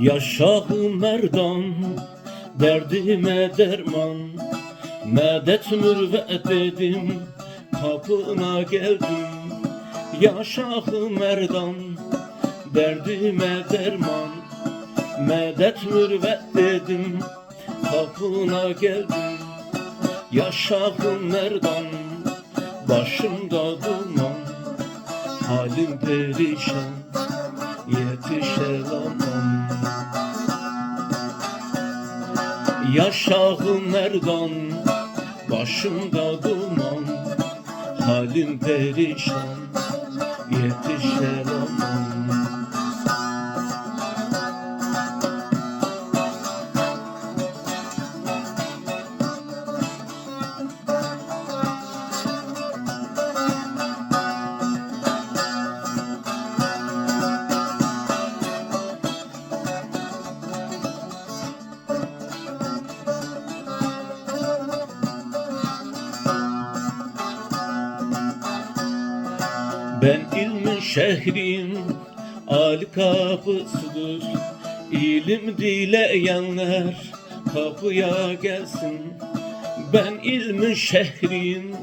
Yaşahı merdan Derdime derman. Medet mürvet dedim Kapına geldim. Yaşahı merdan Derdime derman. Medet mürvet dedim Kapına geldim. Yaşahı merdan Başımda duman. Halim perişan Yetişemem Yaşahı merdan Başımda duman. Halim perişan Yetişemem Ben ilmin şehrin Ali kapısıdır İlim dileyenler kapıya gelsin. Ben ilmin şehrin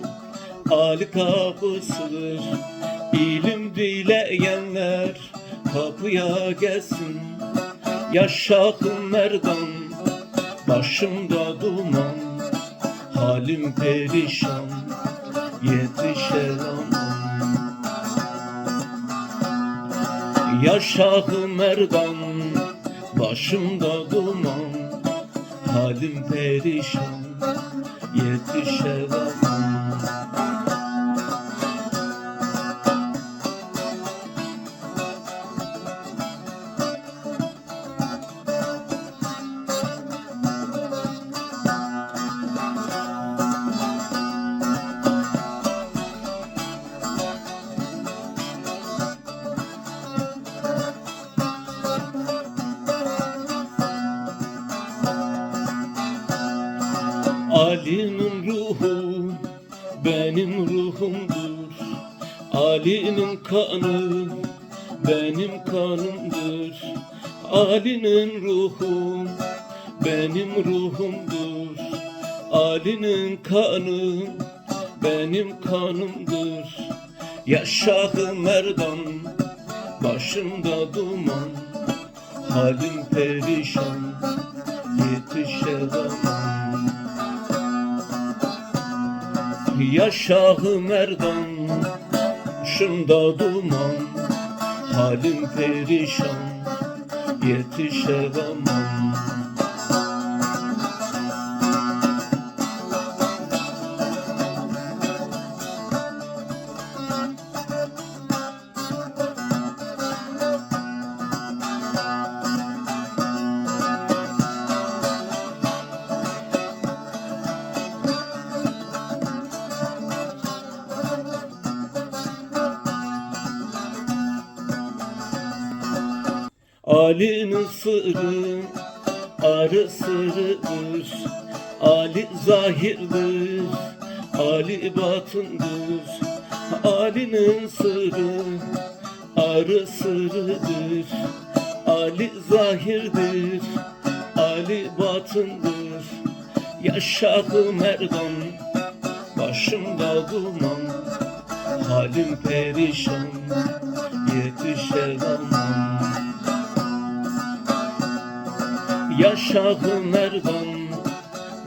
Ali kapısıdır İlim dileyenler kapıya gelsin. Yaşakın merdan başımda duman. Halim perişan yetişemem Yaşahı merdan Başımda duman. Halim perişan Yetişemem Ali'nin ruhu benim ruhumdur. Ali'nin kanı benim kanımdır. Ali'nin ruhu benim ruhumdur. Ali'nin kanı benim kanımdır. Yaşahı merdan başımda duman Halim perişan yetişemem Yaşahı merdan Şunda duman Halim perişan Yetişemem Ali'nin sırrı arı sırrıdır Ali zahirdir Ali batındır Ali'nin sırrı arı sırrıdır Ali zahirdir Ali batındır Yaşadı merdan Başımda duman. Halim perişan Yetişemem Yaşadı merdan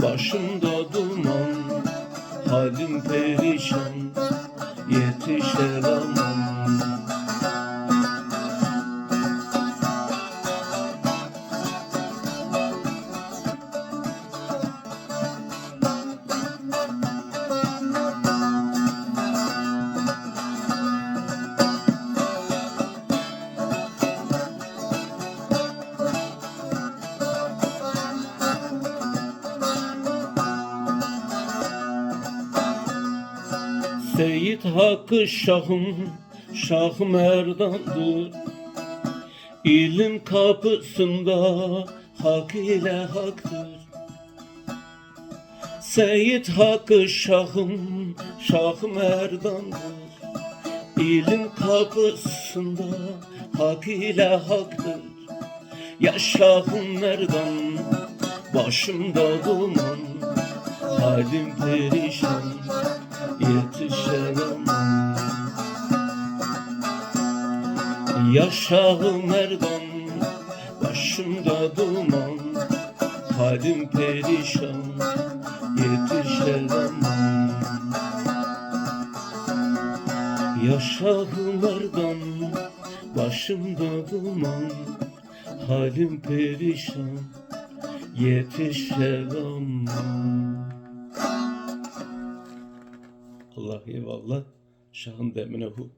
Başımda duman Halim perişan Yetişemem Seyit Hakkı Şahım Şah Merdan'dır İlim kapısında hak ile haktır. Seyit Hakkı Şahım Şah Merdan'dır İlim kapısında hak ile haktır. Yaşahım Merdan Başımda duman Halim perişan Yetişemem Yaşahım Merdan Başımda duman Halim perişan Yetişemem Yaşahım Merdan Başımda duman Halim perişan Yetişemem Allah eyvallah Şahın demine hu